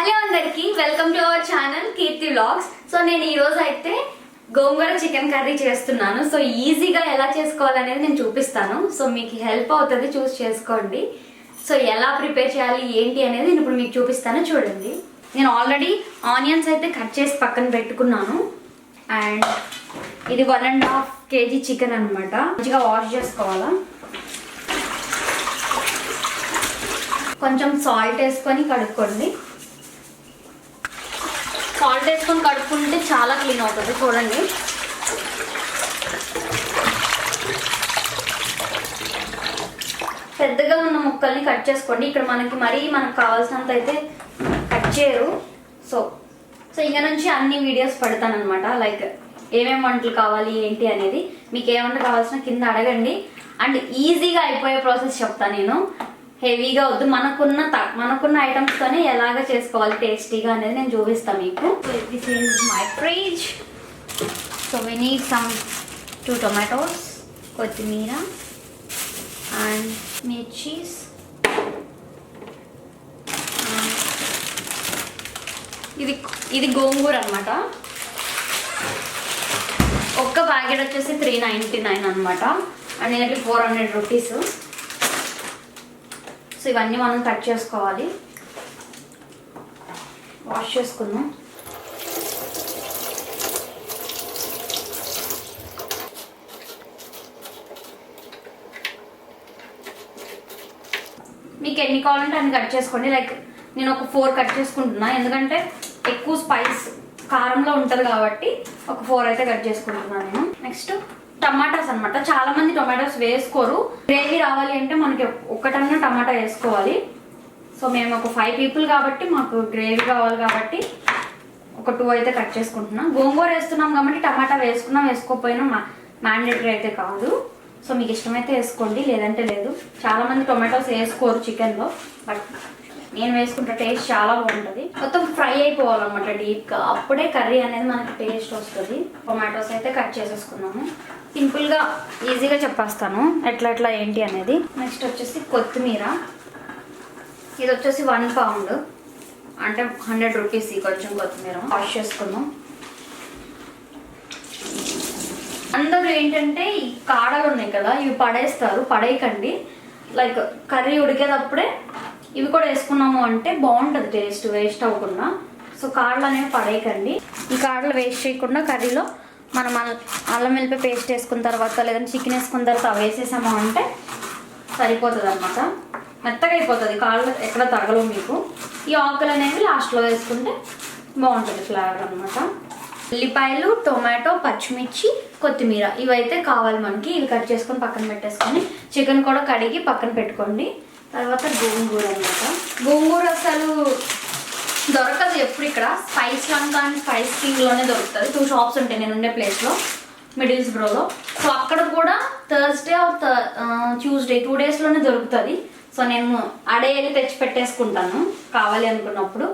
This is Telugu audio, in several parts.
హలో అందరికి welcome to our channel Keerthi vlogs. So నేను ఈ రోజు అయితే గోంగూర చికెన్ కర్రీ చేస్తున్నాను. సో ఈజీగా ఎలా చేసుకోవాలనేది నేను చూపిస్తాను. సో మీకు హెల్ప్ అవుతుంది చూసి చేసుకోండి. సో ఎలా ప్రిపేర్ చేయాలి ఏంటి అనేది నేను ఇప్పుడు మీకు చూపిస్తాను. చూడండి. నేను ఆల్రెడీ ఆనియన్స్ అయితే కట్ చేసి పక్కన పెట్టుకున్నాను. అండ్ ఇది one and half KG chicken అనమాట మంచిగా వాష్ చేసుకోవాలా. కొంచెం సాల్ట్ వేసుకొని కడుక్కోండి. సాల్ట్ వేసుకొని కడుక్కుంటే చాలా క్లీన్ అవుతుంది చూడండి. పెద్దగా ఉన్న ముక్కల్ని కట్ చేసుకోండి. ఇక్కడ మనకి మరీ మనకు కావాల్సినంత అయితే కట్ చేయరు. సో సో ఇక నుంచి అన్ని వీడియోస్ పెడతానమాట అనమాట లైక్ ఏమేమి వంటలు కావాలి ఏంటి అనేది. మీకు ఏ వంట కావాల్సిన కింద అడగండి. అండ్ ఈజీగా అయిపోయే ప్రాసెస్ చెప్తాను నేను. హెవీగా వద్దు. మనకున్న త- మనకున్న ఐటమ్స్ తోనే ఎలాగ చేసుకోవాలి? టేస్టీగా అనేది నేను చూపిస్తాను మీకు. This is my fridge so we need some two tomatoes కొత్తిమీర అండ్ మిర్చీస్ um, ఇది ఇది గోంగూర అనమాట ఒక్క ప్యాకెట్ వచ్చేసి త్రీ నైంటీ నైన్ అనమాట అండ్ నేనకి ఫోర్ హండ్రెడ్ రూపీస్ సో ఇవన్నీ మనం కట్ చేసుకోవాలి. వాష్ చేసుకుందాం. మీకు ఎన్ని కావాలంటే అన్ని కట్ చేసుకోండి. లైక్ నేను ఒక ఫోర్ కట్ చేసుకుంటున్నా. ఎందుకంటే ఎక్కువ స్పైస్ కారంలో ఉంటుంది కాబట్టి ఒక ఫోర్ అయితే కట్ చేసుకుంటున్నాను నేను. నెక్స్ట్ టమాటాస్ అన్నమాట. చాలా మంది టొమాటోస్ వేసుకోరు. గ్రేవీ రావాలి అంటే మనకి ఒకటన్నా టమాటా వేసుకోవాలి. సో మేము ఒక ఫైవ్ పీపుల్ కాబట్టి మాకు గ్రేవీ కావాలి కాబట్టి ఒక టూ అయితే కట్ చేసుకుంటున్నాం. గోంగూర వేస్తున్నాం కాబట్టి టమాటా వేసుకున్నాం వేసుకోకపోయినా మా మ్యాండేటరీ అయితే కాదు. సో మీకు ఇష్టమైతే వేసుకోండి లేదంటే లేదు. చాలా మంది టొమాటోస్ వేసుకోరు చికెన్లో బట్ నేను వేసుకుంటే టేస్ట్ చాలా బాగుంటుంది. మొత్తం ఫ్రై అయిపోవాలన్నమాట డీప్గా. అప్పుడే కర్రీ అనేది మనకి టేస్ట్ వస్తుంది. టొమాటోస్ అయితే కట్ చేసేసుకున్నాము. సింపుల్గా ఈజీగా చెప్పేస్తాను. ఎట్లా ఎట్లా ఏంటి అనేది. నెక్స్ట్ వచ్చేసి కొత్తిమీర. ఇది వచ్చేసి వన్ పౌండ్. అంటే హండ్రెడ్ రూపీస్ కొంచెం కొత్తిమీర. వాష్ చేసుకుందాం. అందరూ ఏంటంటే ఈ కాడలు ఉన్నాయి కదా ఇవి పడేస్తారు. పడేయకండి. లైక్ కర్రీ ఉడికేటప్పుడే ఇవి కూడా వేసుకున్నాము అంటే బాగుంటుంది టేస్ట్ వేస్ట్ అవ్వకుండా. సో కాడలు అనేవి పడేయకండి. ఈ కాడలు వేస్ట్ చేయకుండా కర్రీలో మనం అల్లం వెల్లిపాయ పేస్ట్ వేసుకున్న తర్వాత లేదంటే చికెన్ వేసుకున్న తర్వాత అవి వేసేసాము అంటే సరిపోతుంది అనమాట మెత్తగా అయిపోతుంది. కాళ్ళు ఎక్కడ తగలవు మీకు. ఈ ఆకులు అనేవి లాస్ట్లో వేసుకుంటే బాగుంటుంది ఫ్లేవర్ అనమాట ఉల్లిపాయలు టొమాటో పచ్చిమిర్చి కొత్తిమీర ఇవైతే కావాలి మనకి. ఇవి కట్ చేసుకొని పక్కన పెట్టేసుకొని చికెన్ కూడా కడిగి పక్కన పెట్టుకోండి. తర్వాత గోంగూర అనమాట గోంగూర అసలు దొరకదు ఎప్పుడు ఇక్కడ. స్పైస్ లంక అండ్ స్పైస్ కింగ్లోనే దొరుకుతుంది. టూ షాప్స్ ఉంటాయి నేను ఉండే ప్లేస్లో మిడిల్స్ బ్రోలో సో అక్కడ కూడా థర్స్డే ఆర్ ట్యూస్డే టూ డేస్లోనే దొరుకుతుంది. సో నేను అడే వెళ్ళి తెచ్చి పెట్టేసుకుంటాను కావాలి అనుకున్నప్పుడు.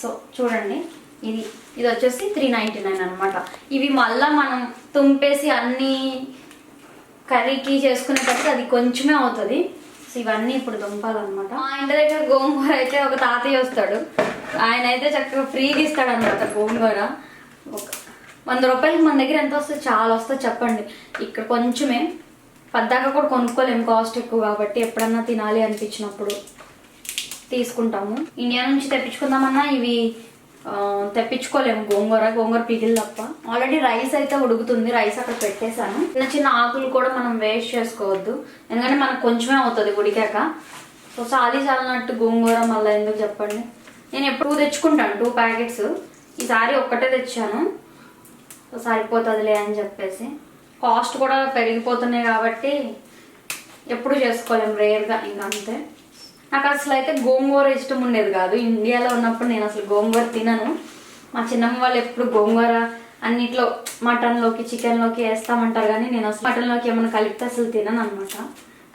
సో చూడండి. ఇది ఇది వచ్చేసి త్రీ నైంటీ నైన్ అనమాట ఇవి మళ్ళా మనం తుంపేసి అన్ని కర్రీకి చేసుకునేటప్పుడు అది కొంచెమే అవుతుంది. సో ఇవన్నీ ఇప్పుడు దుంపాలన్నమాట. మా ఇంటి దగ్గర గోంగూర అయితే ఒక తాతయ్య వస్తాడు. ఆయన అయితే చక్కగా ఫ్రీగా ఇస్తాడు అనమాట గోంగూర. ఒక వంద రూపాయలకి మన దగ్గర ఎంత వస్తుంది చాలా వస్తుంది చెప్పండి. ఇక్కడ కొంచెమే. పద్దాక కూడా కొనుక్కోలేము కాస్ట్ ఎక్కువ కాబట్టి ఎప్పుడన్నా తినాలి అనిపించినప్పుడు తీసుకుంటాము. ఇండియా నుంచి తెప్పించుకుందామన్నా ఇవి తెప్పించుకోలేము గోంగూర గోంగూర పిగిలి తప్ప. ఆల్రెడీ రైస్ అయితే ఉడుకుతుంది. రైస్ అక్కడ పెట్టేశాను. చిన్న చిన్న ఆకులు కూడా మనం వేస్ట్ చేసుకోవద్దు. ఎందుకంటే మనకు కొంచెమే అవుతుంది ఉడికాక. సో చాలీ చాలినట్టు గోంగూర మళ్ళీ ఎందుకు చెప్పండి? నేను ఎప్పుడు తెచ్చుకుంటాను. టూ ప్యాకెట్స్ ఈసారి ఒక్కటే తెచ్చాను. సో సరిపోతుందిలే అని చెప్పేసి. కాస్ట్ కూడా పెరిగిపోతున్నాయి కాబట్టి ఎప్పుడు చేసుకోలేము రేర్గా ఇంకా అంతే. నాకు అసలు అయితే గోంగూర ఇష్టం ఉండేది కాదు. ఇండియాలో ఉన్నప్పుడు నేను అసలు గోంగూర తినను. మా చిన్నమ్మ వాళ్ళు ఎప్పుడు గోంగూర అన్నిట్లో మటన్లోకి చికెన్లోకి వేస్తామంటారు కానీ నేను అసలు మటన్లోకి ఏమైనా కలిపితే అసలు తినను అనమాట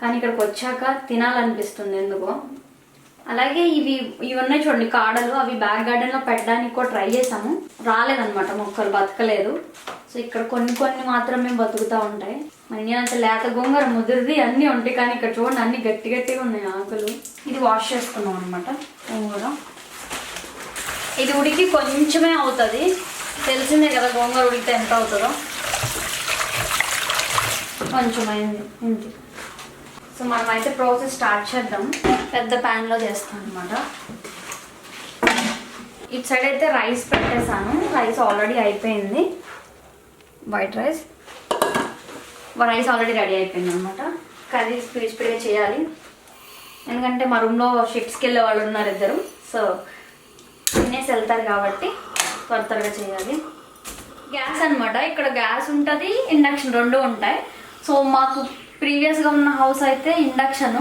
కానీ ఇక్కడికి వచ్చాక తినాలనిపిస్తుంది ఎందుకో. అలాగే ఇవి ఇవి ఉన్నాయి చూడండి కాడలు అవి బ్యాక్ గార్డెన్లో పెట్టడానికి కూడా ట్రై చేసాము రాలేదన్నమాట మొక్కలు బతకలేదు. సో ఇక్కడ కొన్ని కొన్ని మాత్రమే బతుకుతా ఉంటాయి. మరి అంత లేత గోంగూర ముదిరిది అన్నీ ఉంటాయి కానీ ఇక్కడ చూడండి అన్ని గట్టి గట్టిగా ఉన్నాయి ఆకులు. ఇది వాష్ చేసుకున్నాం అనమాట గోంగూర. ఇది ఉడికి కొంచెమే అవుతుంది. తెలిసిందే కదా గోంగూర ఉడికితే ఎంత అవుతుందో. కొంచెం అయింది సో మనం అయితే ప్రాసెస్ స్టార్ట్ చేద్దాం. పెద్ద ప్యాన్లో చేస్తాం అనమాట ఇటు సైడ్ అయితే రైస్ పెట్టేశాను. రైస్ ఆల్రెడీ అయిపోయింది. White rice. Rice already ready అయిపోయింది అనమాట కర్రీ స్పీడ్ స్పీడ్గా చేయాలి. ఎందుకంటే మా రూమ్లో షిఫ్ట్స్కి వెళ్ళే వాళ్ళు ఉన్నారు ఇద్దరు. సో తినేసి వెళ్తారు కాబట్టి త్వర త్వరగా చేయాలి. గ్యాస్ అనమాట ఇక్కడ గ్యాస్ ఉంటుంది ఇండక్షన్ రెండు ఉంటాయి. సో మాకు ప్రీవియస్గా ఉన్న హౌస్ అయితే ఇండక్షన్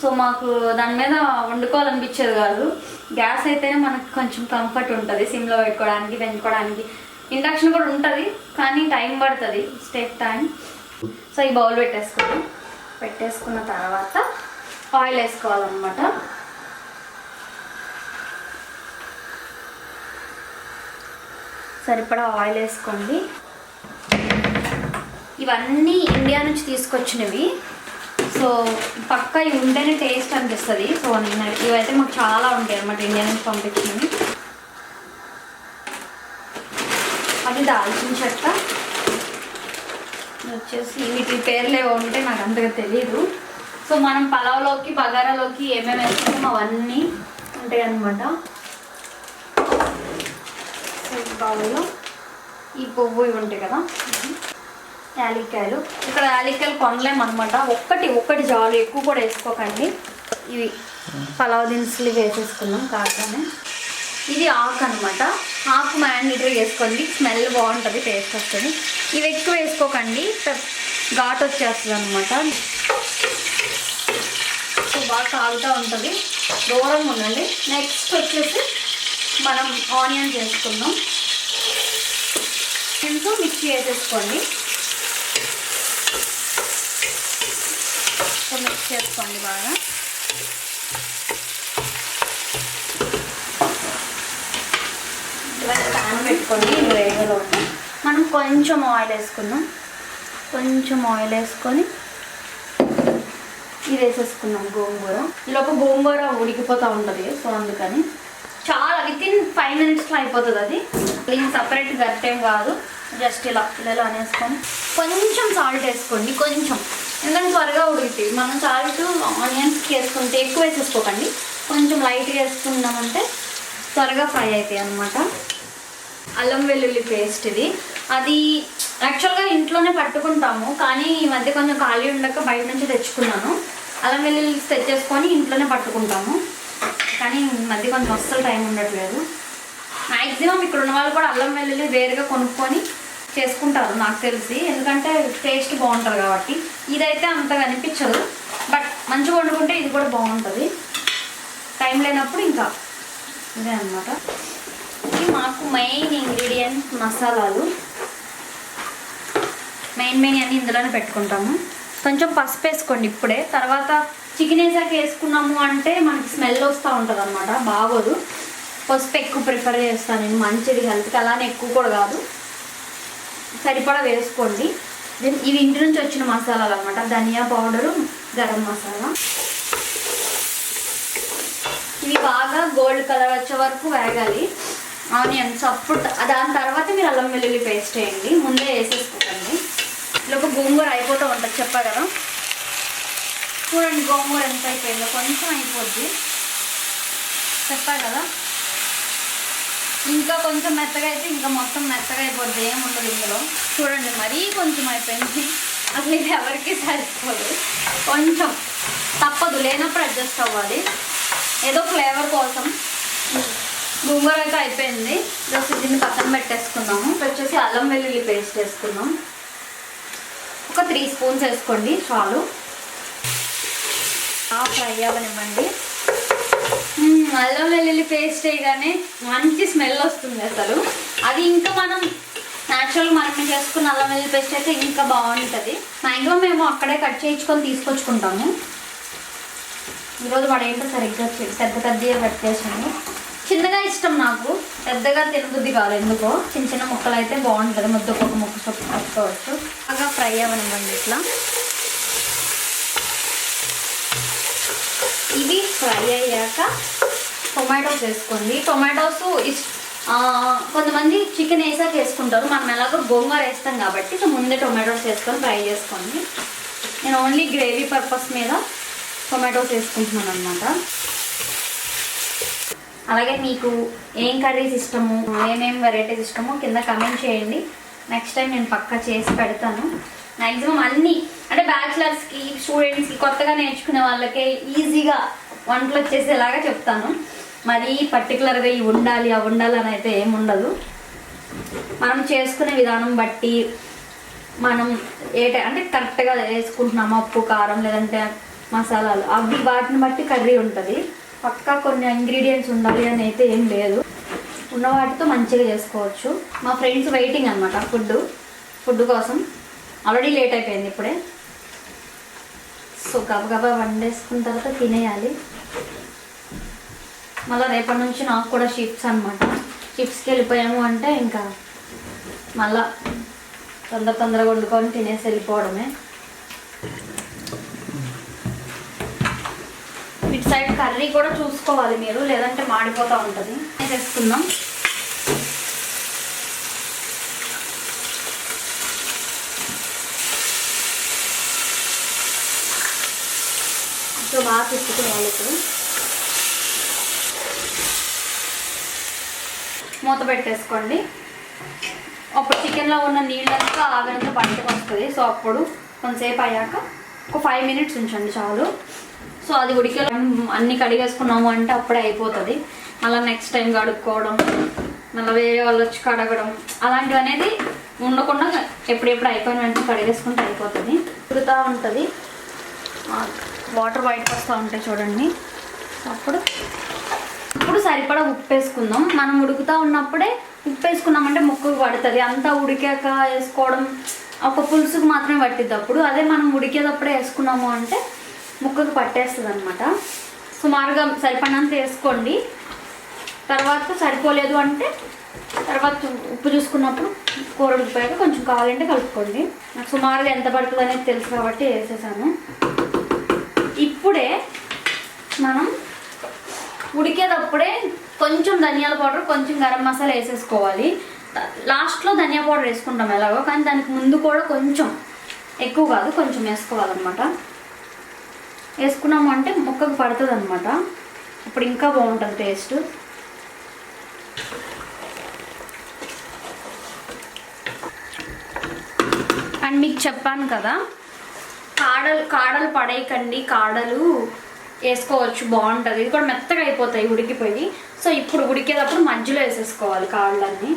సో మాకు దాని మీద వండుకోవాలనిపించేది కాదు. గ్యాస్ అయితేనే మనకు కొంచెం కంఫర్ట్ ఉంటుంది సిమ్లో పెట్టుకోవడానికి పెంచుకోవడానికి. ఇండక్షన్ కూడా ఉంటుంది కానీ టైం పడుతుంది స్టేక్ టైం సో ఈ బౌల్ పెట్టేసుకుని పెట్టేసుకున్న తర్వాత ఆయిల్ వేసుకోవాలన్నమాట. సరిపడా ఆయిల్ వేసుకోండి. ఇవన్నీ ఇండియా నుంచి తీసుకొచ్చినవి. సో పక్క ఇవి ఉంటేనే టేస్ట్ అనిపిస్తుంది. సో నేను ఇవైతే మాకు చాలా ఉంటాయి అన్నమాట ఇండియా నుంచి పంపించినవి. అది దాల్చిన చెక్క. వచ్చేసి వీటి పేర్లు ఏవో ఉంటే నాకు అంతగా తెలియదు సో మనం పలావ్లోకి బగారాలోకి ఏమేమి వేసుకుంటాం అవన్నీ ఉంటాయి అన్నమాట. సో ఈ పువ్వు ఇవి ఉంటాయి కదా. యాలిక్కాయలు. ఇక్కడ యాలిక్కాయలు కొనలేము అనమాట ఒక్కటి ఒక్కటి చాలు. ఎక్కువ కూడా వేసుకోకండి. ఇవి పలావ్ దినుసులు వేసేసుకున్నాం కాకనే. ఇది ఆకు అనమాట. ఆకు మ్యాండేటరీ వేసుకోండి. స్మెల్ బాగుంటుంది టేస్ట్ వస్తుంది. ఇవి ఎక్కువ వేసుకోకండి. ఘాట్ వచ్చేస్తుంది అనమాట. సో బాగా కాగుతూ ఉంటుంది. దూరంగా ఉండండి. నెక్స్ట్ వచ్చేసి మనం ఆనియన్స్ వేసుకుందాం ఆనియన్స్ మిక్సీ వేసేసుకోండి. మిక్స్ చేసుకోండి బాగా. ప్యాన్ పెట్టుకోండి ఇది వేగలోకి మనం కొంచెం ఆయిల్ వేసుకుందాం. కొంచెం ఆయిల్ వేసుకొని ఇది వేసేసుకున్నాం గోంగూర. ఈలోపు గోంగూర ఉడికిపోతూ ఉంటుంది సో అందుకని. చాలా విత్ ఇన్ ఫైవ్ మినిట్స్లో అయిపోతుంది అది. దీనికి సపరేట్ గట్టేం కాదు. జస్ట్ ఇలా ఇలా అనేసుకొని. కొంచెం సాల్ట్ వేసుకోండి కొంచెం. ఎందుకంటే త్వరగా ఉడుకుతాయి మనం సాల్ట్ ఆనియన్స్కి వేసుకుంటే ఎక్కువ వేసేసుకోకండి. కొంచెం లైట్గా వేసుకున్నామంటే త్వరగా ఫ్రై అవుతాయి అన్నమాట. అల్లం వెల్లుల్లి పేస్ట్ ఇది. అది యాక్చువల్గా ఇంట్లోనే పట్టుకుంటాము కానీ ఈ మధ్య కొంచెం ఖాళీ ఉండక బయట నుంచి తెచ్చుకున్నాను. అల్లం వెల్లుల్లి తెచ్చేసుకొని ఇంట్లోనే పట్టుకుంటాము. కానీ ఈ మధ్య కొంచెం అస్సలు టైం ఉండట్లేదు. మ్యాక్సిమం ఇక్కడ ఉన్న వాళ్ళు కూడా అల్లం వెల్లుల్లి వేరుగా కొనుక్కొని చేసుకుంటారు నాకు తెలిసి. ఎందుకంటే టేస్ట్ బాగుంటుంది కాబట్టి. ఇదైతే అంతగా అనిపించదు బట్ మంచిగా వండుకుంటే ఇది కూడా బాగుంటుంది. టైం లేనప్పుడు ఇంకా ఇదే అన్నమాట. ఇది మాకు మెయిన్ ఇంగ్రీడియంట్ మసాలాలు. మెయిన్ మెయిన్ అన్ని ఇందులోనే పెట్టుకుంటాము. కొంచెం పసుపు వేసుకోండి ఇప్పుడే. తర్వాత చికెన్ వేసాక వేసుకున్నాము అంటే మనకి స్మెల్ వస్తూ ఉంటుంది అనమాట బాగోదు. పసుపు ఎక్కువ ప్రిఫర్ చేస్తాను నేను మంచిది హెల్త్కి అలానే ఎక్కువ కూడా కాదు. సరిపడా వేసుకోండి. దెన్ ఇవి ఇంటి నుంచి వచ్చిన మసాలాలు అనమాట ధనియా పౌడరు గరం మసాలా. ఇవి బాగా గోల్డ్ కలర్ వచ్చే వరకు వేగాలి. ఆనియన్స్ అప్పుడు దాని తర్వాత మీరు అల్లం వెల్లుల్లి పేస్ట్ వేయండి. ముందే వేసేసుకోకండి. ఇలాగ గోంగూర అయిపోతూ ఉంటుంది చెప్పా కదా. చూడండి గోంగూర ఎంత అయిపోయిందో కొంచెం అయిపోద్ది. చెప్పా కదా. ఇంకా కొంచెం మెత్తగా అయితే ఇంకా మొత్తం మెత్తగా అయిపోద్ది ఏముండదు ఇందులో. చూడండి మరీ కొంచెం అయిపోయింది. అసలు ఇది ఎవరికి సరిపోదు. కొంచెం తప్పదు లేనప్పుడు అడ్జస్ట్ అవ్వాలి. ఏదో ఫ్లేవర్ కోసం. గోంగూర అయితే అయిపోయింది. ఈరోజు దీన్ని పక్కన పెట్టేసుకున్నాము వచ్చేసి అల్లం వెల్లుల్లి పేస్ట్ వేసుకున్నాం ఒక త్రీ స్పూన్స్ వేసుకోండి చాలు. ఆ ఫ్రై అవ్వనివ్వండి. అల్లం వెల్లుల్లి పేస్ట్ వేయగానే మంచి స్మెల్ వస్తుంది అసలు. అది ఇంకా మనం న్యాచురల్గా మనం చేసుకున్న అల్లం వెల్లుల్లి పేస్ట్ అయితే ఇంకా బాగుంటుంది. మ్యాక్సిమం మేము అక్కడే కట్ చేయించుకొని తీసుకొచ్చుకుంటాము. ఈరోజు వాడు ఏంటో సరిగ్గా పెద్ద పెద్దగా కట్ చేసాను చిన్నగా ఇష్టం నాకు. పెద్దగా తినబుద్ధి కాదు ఎందుకో. చిన్న చిన్న ముక్కలు అయితే బాగుంటుంది. ముద్ద ఒక ముక్క చొప్పు కట్టుకోవచ్చు బాగా ఫ్రై అవ్వనివ్వండి ఇట్లా. ఇవి ఫ్రై అయ్యాక టొమాటోస్ వేసుకోండి. టొమాటోస్ కొంతమంది చికెన్ వేసాక వేసుకుంటారు. మనం ఎలాగో గోంగూర వేస్తాం కాబట్టి సో ముందే టొమాటోస్ వేసుకొని ఫ్రై చేసుకోండి. నేను ఓన్లీ గ్రేవీ పర్పస్ మీద టొమాటోస్ వేసుకుంటున్నాను అనమాట అలాగే మీకు ఏం కర్రీస్ ఇష్టము ఏమేమి వెరైటీస్ ఇష్టమో కింద కమెంట్ చేయండి. నెక్స్ట్ టైం నేను పక్కా చేసి పెడతాను. మ్యాక్సిమం అన్నీ అంటే బ్యాచిలర్స్కి స్టూడెంట్స్కి కొత్తగా నేర్చుకునే వాళ్ళకి ఈజీగా వంటలు వచ్చేసేలాగా చెప్తాను. మరీ పర్టికులర్గా ఇవి ఉండాలి అవి ఉండాలి అని అయితే ఏముండదు మనం చేసుకునే విధానం బట్టి మనం ఏ టై- అంటే కరెక్ట్గా వేసుకుంటున్నాము ఉప్పు కారం లేదంటే మసాలాలు. అవి వాటిని బట్టి కర్రీ ఉంటుంది. పక్కా కొన్ని ఇంగ్రీడియంట్స్ ఉండాలి అని అయితే ఏం లేదు. ఉన్న వాటితో మంచిగా చేసుకోవచ్చు. మా ఫ్రెండ్స్ వెయిటింగ్ అనమాట ఫుడ్ ఫుడ్ కోసం. ఆల్రెడీ లేట్ అయిపోయింది ఇప్పుడే. సో గబగబా వండేసుకున్న తర్వాత తినేయాలి. మళ్ళీ రేపటి నుంచి నాకు కూడా షిఫ్ట్స్ అనమాట షిఫ్ట్స్కి వెళ్ళిపోయాము అంటే ఇంకా మళ్ళా తొందర తొందరగా వండుకొని తినేసి వెళ్ళిపోవడమే. ఇటు సైడ్ కర్రీ కూడా చూసుకోవాలి మీరు లేదంటే మాడిపోతూ ఉంటుంది. వేసేసుకుందాం సో బాగా తిప్పుకోవాలి ఇప్పుడు మూత పెట్టేసుకోండి. అప్పుడు చికెన్లో ఉన్న నీళ్ళంతా ఆవిరంతా బయటకు వస్తుంది. సో అప్పుడు కొంతసేపు అయ్యాక ఒక ఫైవ్ మినిట్స్ ఉంచండి చాలు. సో అది ఉడికే అన్ని కడిగేసుకున్నాము అంటే అప్పుడే అయిపోతుంది. మళ్ళీ నెక్స్ట్ టైం కడుక్కోవడం మళ్ళీ వేరే వాళ్ళు వచ్చి కడగడం అలాంటివి అనేది ఉండకుండా ఎప్పుడెప్పుడు అయిపోయిన వెంటనే కడిగేసుకుంటే అయిపోతుంది. ఉడుకుతూ ఉంటుంది. వాటర్ బయటకు వస్తూ ఉంటాయి చూడండి. అప్పుడు ఇప్పుడు సరిపడా ఉప్పు వేసుకుందాం మనం ఉడుకుతా ఉన్నప్పుడే ఉప్పు వేసుకున్నామంటే ముక్కకు పడుతుంది. అంతా ఉడికాక వేసుకోవడం ఒక పులుసుకు మాత్రమే పట్టిద్ది అప్పుడు. అదే మనం ఉడికేటప్పుడే వేసుకున్నాము అంటే ముక్కకు పట్టేస్తుంది అనమాట సుమారుగా సరిపడినంత వేసుకోండి. తర్వాత సరిపోలేదు అంటే తర్వాత ఉప్పు చూసుకున్నప్పుడు కూర ఉడిపోయాక కొంచెం కావాలంటే కలుపుకోండి. నాకు సుమారుగా ఎంత పడుతుంది అనేది తెలుసు కాబట్టి వేసేసాను. ఇప్పుడే మనం ఉడికేటప్పుడే కొంచెం ధనియాల పౌడర్ కొంచెం గరం మసాలా వేసేసుకోవాలి. లాస్ట్లో ధనియా పౌడర్ వేసుకుంటాం ఎలాగో కానీ దానికి ముందు కూడా కొంచెం ఎక్కువ కాదు కొంచెం వేసుకోవాలన్నమాట. వేసుకున్నాము అంటే ముక్కకు పడుతుంది అనమాట అప్పుడు ఇంకా బాగుంటుంది టేస్ట్. అండ్ మీకు చెప్పాను కదా కాడలు కాడలు పడేయకండి. కాడలు వేసుకోవచ్చు బాగుంటుంది. ఇది కూడా మెత్తగా అయిపోతాయి ఉడికిపోయి. సో ఇప్పుడు ఉడికేటప్పుడు మధ్యలో వేసేసుకోవాలి కాళ్ళన్నీ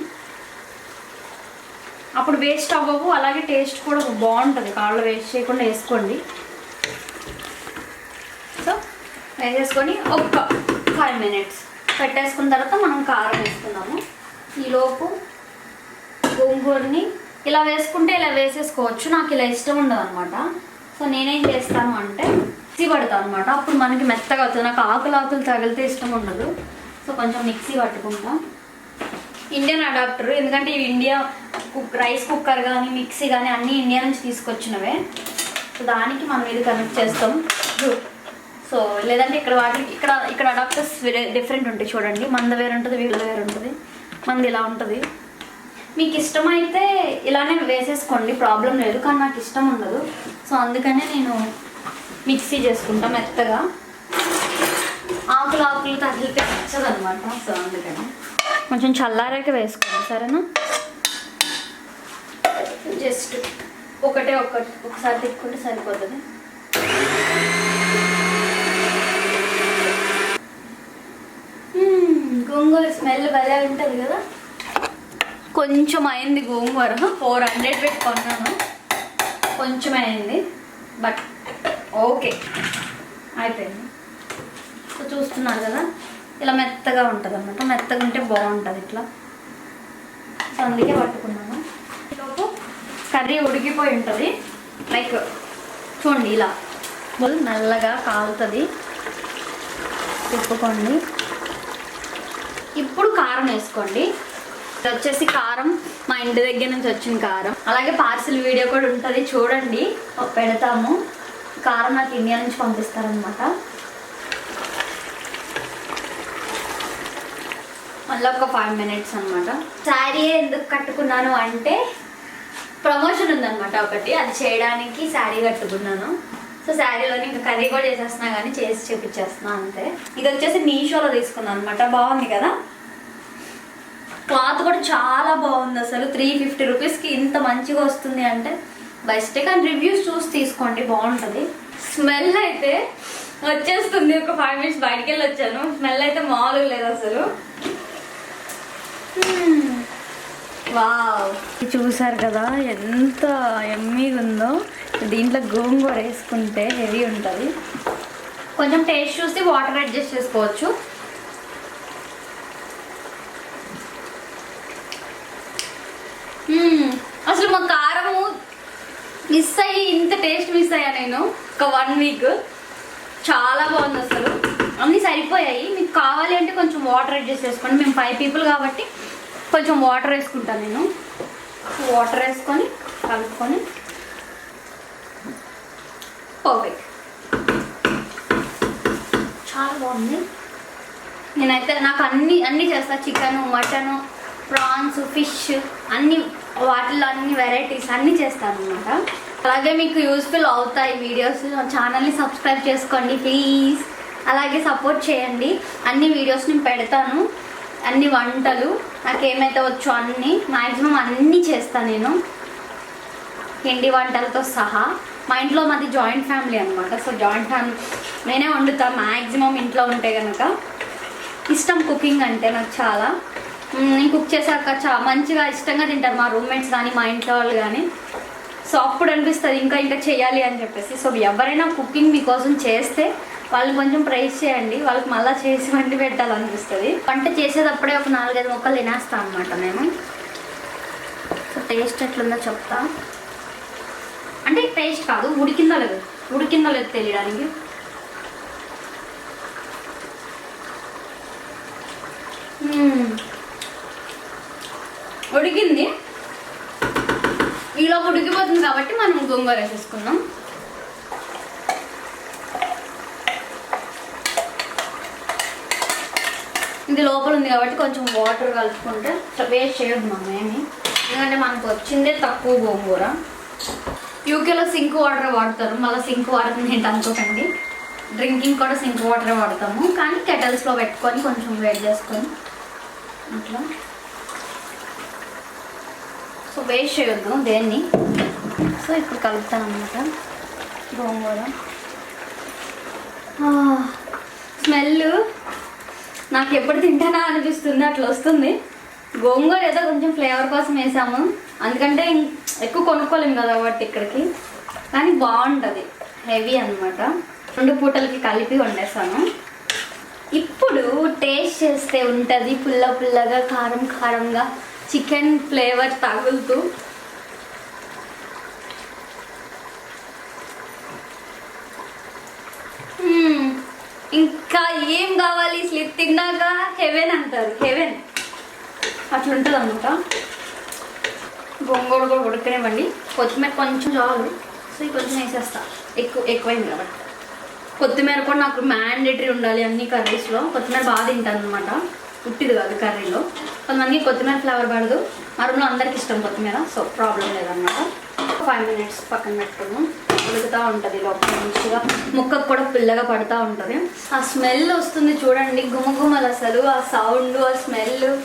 అప్పుడు వేస్ట్ అవ్వవు. అలాగే టేస్ట్ కూడా బాగుంటుంది. కాళ్ళు వేస్ట్ చేయకుండా వేసుకోండి. సో వేసేసుకొని ఒక ఫైవ్ మినిట్స్ పెట్టేసుకున్న తర్వాత మనం కారం వేసుకుందాము. ఈలోపు గోంగూరని ఇలా వేసుకుంటే ఇలా వేసేసుకోవచ్చు. నాకు ఇలా ఇష్టం ఉండదు అనమాట సో నేనేం చేస్తాను అంటే మిక్సీ పడతాను అనమాట అప్పుడు మనకి మెత్తగా అవుతుంది. నాకు ఆకులు ఆకులు తగిలితే ఇష్టం ఉండదు. సో కొంచెం మిక్సీ పట్టుకుంటాం. Indian adapter. ఎందుకంటే ఇవి ఇండియా కుక్ రైస్ కుక్కర్ కానీ మిక్సీ కానీ అన్నీ ఇండియా నుంచి తీసుకొచ్చినవే. సో దానికి మనం ఇది కనెక్ట్ చేస్తాం. సో లేదంటే ఇక్కడ వాటికి ఇక్కడ ఇక్కడ అడాప్టర్స్ డిఫరెంట్ ఉంటాయి చూడండి. మంద వేరు ఉంటుంది వీళ్ళ వేరు ఉంటుంది మంది ఇలా ఉంటుంది. మీకు ఇష్టమైతే ఇలానే వేసేసుకోండి ప్రాబ్లం లేదు కానీ నాకు ఇష్టం ఉండదు. సో అందుకనే నేను మిక్సీ చేసుకుంటా మెత్తగా. ఆకులు ఆకులు తగిలితే నచ్చదనమాట సో అందుకని. కొంచెం చల్లారాక వేసుకోండి సరేనా? జస్ట్ ఒకటే ఒకటి ఒకసారి తిప్పుకుంటే సరిపోతుంది. గోంగూర స్మెల్ భలే ఉంటుంది కదా? కొంచెం అయింది గోంగూర. ఫోర్ హండ్రెడ్ పెట్టి కొన్నాను. కొంచెం అయింది బట్ ఓకే. అయిపోయింది. సో చూస్తున్నారు కదా ఇలా మెత్తగా ఉంటుంది అనమాట మెత్తగా ఉంటే బాగుంటుంది ఇట్లా. సో అందుకే పట్టుకున్నాను. ఈలోపు కర్రీ ఉడికిపోయి ఉంటుంది. లైక్ చూడండి ఇలా. నల్లగా కాలుతుంది. తిప్పుకోండి. ఇప్పుడు కారం వేసుకోండి. ఇది వచ్చేసి కారం మా ఇంటి దగ్గర నుంచి వచ్చిన కారం. అలాగే పార్సిల్ వీడియో కూడా ఉంటుంది చూడండి. పెడతాము. కారం నాకు ఇండియా నుంచి పంపిస్తారనమాట మళ్ళీ ఒక ఫైవ్ మినిట్స్ అనమాట శారీ ఎందుకు కట్టుకున్నాను అంటే ప్రమోషన్ ఉందనమాట ఒకటి. అది చేయడానికి శారీ కట్టుకున్నాను. సో శారీలో ఇంకా కర్రీ కూడా చేసేస్తున్నా కానీ చేసి చూపించేస్తున్నా అంతే. ఇది వచ్చేసి మీషోలో తీసుకున్నాను అనమాట బాగుంది కదా? క్లాత్ కూడా చాలా బాగుంది అసలు. త్రీ ఫిఫ్టీ రూపీస్కి ఇంత మంచిగా వస్తుంది అంటే బెస్ట్ కానీ రివ్యూస్ చూసి తీసుకోండి బాగుంటుంది. స్మెల్ అయితే వచ్చేస్తుంది. ఒక ఫైవ్ మినిట్స్ బయటికి వెళ్ళి వచ్చాను. స్మెల్ అయితే మామూలుగా లేదు అసలు. వావ్. చూసారు కదా ఎంత ఎమ్మీగా ఉందో. దీంట్లో గోంగూర వేసుకుంటే హెవీ ఉంటుంది. కొంచెం టేస్ట్ చూసి వాటర్ అడ్జస్ట్ చేసుకోవచ్చు. అసలు మా కారము మిస్ అయ్యి ఇంత టేస్ట్ మిస్ అయ్యా నేను. ఒక వన్ వీక్ చాలా బాగుంది అసలు. అన్నీ సరిపోయాయి. మీకు కావాలి అంటే కొంచెం వాటర్ అడ్జస్ట్ చేసుకోండి. మేము ఫైవ్ పీపుల్ కాబట్టి కొంచెం వాటర్ వేసుకుంటాను నేను. వాటర్ వేసుకొని కలుపుకొని. పర్ఫెక్ట్ చాలా బాగుంది. నేనైతే నాకు అన్ని అన్నీ చేస్తాను చికెను మటను ప్రాన్స్ ఫిష్ అన్నీ వాటిలో అన్ని వెరైటీస్ అన్ని చేస్తాను అనమాట అలాగే మీకు యూస్ఫుల్ అవుతాయి వీడియోస్ ఛానల్ని సబ్స్క్రైబ్ చేసుకోండి ప్లీజ్. అలాగే సపోర్ట్ చేయండి. అన్ని వీడియోస్ నేను పెడతాను. అన్ని వంటలు నాకు ఏమైతే వచ్చో అన్ని మ్యాక్సిమం అన్నీ చేస్తాను నేను. పిండి వంటలతో సహా. మా ఇంట్లో మాది జాయింట్ ఫ్యామిలీ అనమాట సో జాయింట్ ఫ్యామిలీ నేనే వండుతాను మ్యాక్సిమం ఇంట్లో ఉంటే కనుక ఇష్టం కుకింగ్ అంటే నాకు చాలా. నేను కుక్ చేశాక చా మంచిగా ఇష్టంగా తింటారు మా రూమ్మేట్స్ కానీ మా ఇంట్లో వాళ్ళు కానీ. సో అప్పుడు అనిపిస్తుంది ఇంకా ఇంకా చేయాలి అని చెప్పేసి. సో ఎవరైనా కుకింగ్ మీకోసం చేస్తే వాళ్ళు కొంచెం ప్రైస్ చేయండి వాళ్ళకి మళ్ళీ చేసి వండి పెట్టాలనిపిస్తుంది. వంట చేసేటప్పుడే ఒక నాలుగైదు మొక్కలు తినేస్తాం అనమాట నేను సో టేస్ట్ ఎట్లుందో చెప్తా. అంటే టేస్ట్ కాదు ఉడికిందో లేదు. ఉడికిందో లేదు తెలియడానికి. మ్మ్. ఉడికింది. ఇలా ఉడికిపోతుంది కాబట్టి మనం గోంగూర వేసేసుకుందాం. ఇది లోపల ఉంది కాబట్టి కొంచెం వాటర్ కలుపుకుంటే వేస్ట్ చేయదు మనం ఏమి. ఎందుకంటే మనకు వచ్చిందే తక్కువ గోంగూర. యూకేలో సింక్ వాటర్ వాడతారు. మళ్ళీ సింక్ వాటర్ ఏంటి అనుకోకండి. డ్రింకింగ్ కూడా సింక్ వాటర్ వాడతాము. కానీ కెటల్స్లో పెట్టుకొని కొంచెం వేడి చేసుకొని అట్లా. సో వేస్ట్ చేయొద్దు దేన్ని. సో ఇప్పుడు కలుపుతాను అనమాట గోంగూర. స్మెల్ నాకు ఎప్పుడు తింటానా అనిపిస్తుంది అట్లా వస్తుంది. గోంగూర ఏదో కొంచెం ఫ్లేవర్ కోసం వేసాము. అందుకంటే ఎక్కువ కొనుక్కోలేము కదా కాబట్టి ఇక్కడికి. కానీ బాగుంటుంది. హెవీ అన్నమాట. రెండు పూటలకి కలిపి వండేసాను. ఇప్పుడు టేస్ట్ చేస్తే ఉంటుంది. పుల్ల పుల్లగా కారం కారంగా. చికెన్ ఫ్లేవర్ తగులుతూ ఇంకా ఏం కావాలి? స్లిప్ తిన్నాక హెవెన్ అంటారు. హెవెన్. అట్లుంటుంది అనమాట గోంగూర కూడా ఉడకనివ్వండి. కొత్తిమీర కొంచెం చాలు. సో ఈ కొంచెం వేసేస్తా. ఎక్కువ ఎక్కువైంది కాబట్టి. కొత్తిమీర కూడా నాకు మ్యాండేటరీ ఉండాలి అన్ని కర్రీస్లో. కొత్తిమీర బాగా తింటాను అనమాట ఉట్టిది కాదు కర్రీలో. కొంతమందికి కొత్తిమీర ఫ్లేవర్ పడదు. మా రూమ్లో అందరికి ఇష్టం కొత్తిమీర సో ప్రాబ్లం లేదన్నమాట. ఫైవ్ మినిట్స్ పక్కన పెట్టుకున్నాం ఉడుకుతూ ఉంటుంది లోపల మంచిగా. ముక్కకు కూడా పిల్లగా పడుతూ ఉంటుంది. ఆ స్మెల్ వస్తుంది చూడండి. గుమగుమలు అసలు ఆ సౌండ్ ఆ స్మెల్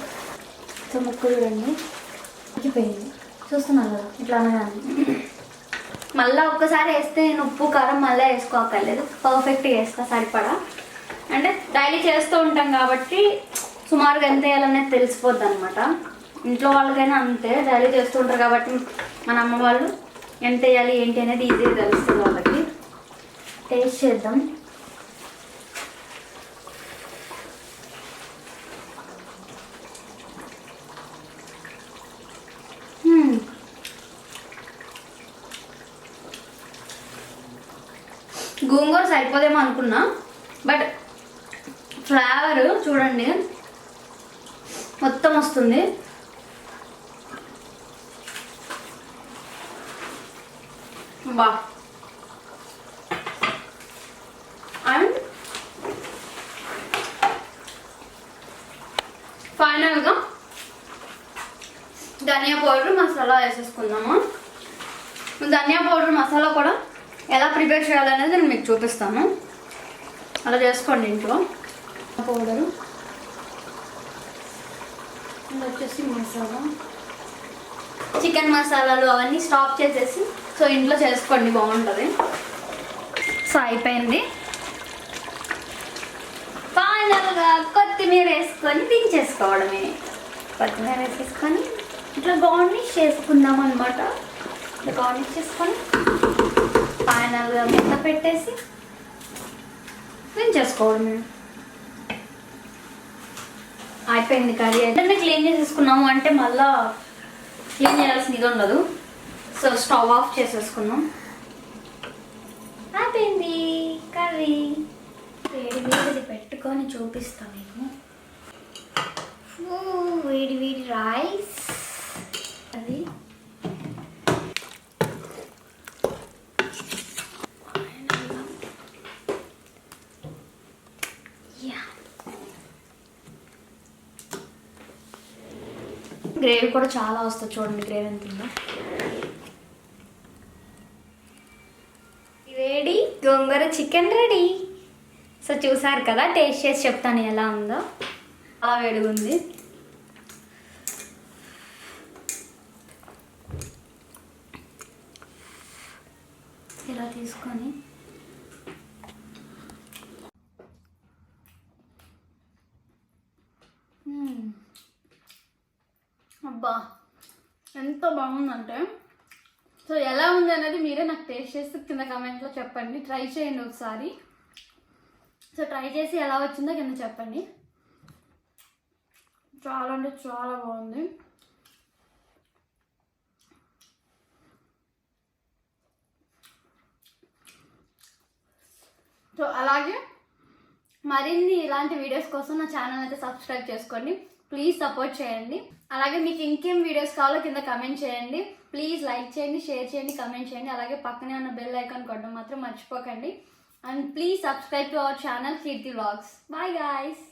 సో ముక్క చూడండి. ఉడికిపోయింది. చూస్తున్నాను కదా ఇట్లా అనగానే. మళ్ళీ ఒక్కసారి వేస్తే నేను ఉప్పు కారం మళ్ళీ వేసుకోక్కర్లేదు. పర్ఫెక్ట్గా వేస్తా సరిపడా. అంటే డైలీ చేస్తూ ఉంటాం కాబట్టి సుమారుగా ఎంత వేయాలనేది తెలిసిపోద్ది అనమాట ఇంట్లో వాళ్ళకైనా అంతే డైలీ చేస్తుంటారు కాబట్టి మన అమ్మ వాళ్ళు ఎంత వేయాలి ఏంటి అనేది ఈజీగా తెలుస్తుంది వాళ్ళకి. టేస్ట్ చేద్దాం. Hmm. గోంగూర సరిపోదేమో అనుకున్నా బట్ ఫ్లేవర్ చూడండి. మొత్తం వస్తుంది. బా. అండ్ ఫైనల్గా ధనియా పౌడర్ మసాలా వేసేసుకుందాము. ధనియా పౌడర్ మసాలా కూడా ఎలా ప్రిపేర్ చేయాలనేది నేను మీకు చూపిస్తాను. అలా చేసుకోండి ఇంట్లో. పౌడరు. ఇది వచ్చేసి మసాలా. చికెన్ మసాలాలు అవన్నీ స్టాప్ చేసేసి సో ఇంట్లో చేసుకోండి బాగుంటుంది. సో అయిపోయింది. ఫైనల్గా కొత్తిమీర వేసుకొని దించేసుకోవడమే. కొత్తిమీర వేసేసుకొని ఇట్లా గార్నిష్ చేసుకుందాం అనమాట ఇట్లా గార్నిష్ చేసుకొని ఫైనల్గా మెత్త పెట్టేసి దించేసుకోవడమే. అయిపోయింది కర్రీ అయితే క్లీన్ చేసేసుకున్నాము అంటే మళ్ళా క్లీన్ చేయాల్సిన ఇది ఉండదు. సో స్టవ్ ఆఫ్ చేసేసుకున్నాం. అయిపోయింది కర్రీ? వేడి వేడిది పెట్టుకొని చూపిస్తా మీకు. వేడి వేడి రైస్. అది. గ్రేవీ కూడా చాలా వస్తుంది చూడండి గ్రేవీ ఎంత ఉందో. వేడి గోంగూర చికెన్ రెడీ. సో చూసారు కదా టేస్ట్ చేసి చెప్తాను ఎలా ఉందో. అలా వేడిగా ఉంది ఇలా తీసుకొని మ్మ్. అబ్బా ఎంత బాగుందంటే. సో ఎలా ఉంది అనేది మీరే నాకు టేస్ట్ చేసి కింద కమెంట్లో చెప్పండి. ట్రై చేయండి ఒకసారి. సో ట్రై చేసి ఎలా వచ్చిందో కింద చెప్పండి. చాలా అంటే చాలా బాగుంది. సో అలాగే మరిన్ని ఇలాంటి వీడియోస్ కోసం నా ఛానల్ అయితే సబ్స్క్రైబ్ చేసుకోండి. ప్లీజ్ సపోర్ట్ చేయండి. అలాగే మీకు ఇంకేం వీడియోస్ కావాలో కింద కమెంట్ చేయండి. ప్లీజ్ లైక్ చేయండి షేర్ చేయండి కమెంట్ చేయండి. అలాగే పక్కనే ఉన్న బెల్ ఐకాన్ కొట్టడం మాత్రం మర్చిపోకండి. And please subscribe to our channel Keerthi vlogs bye guys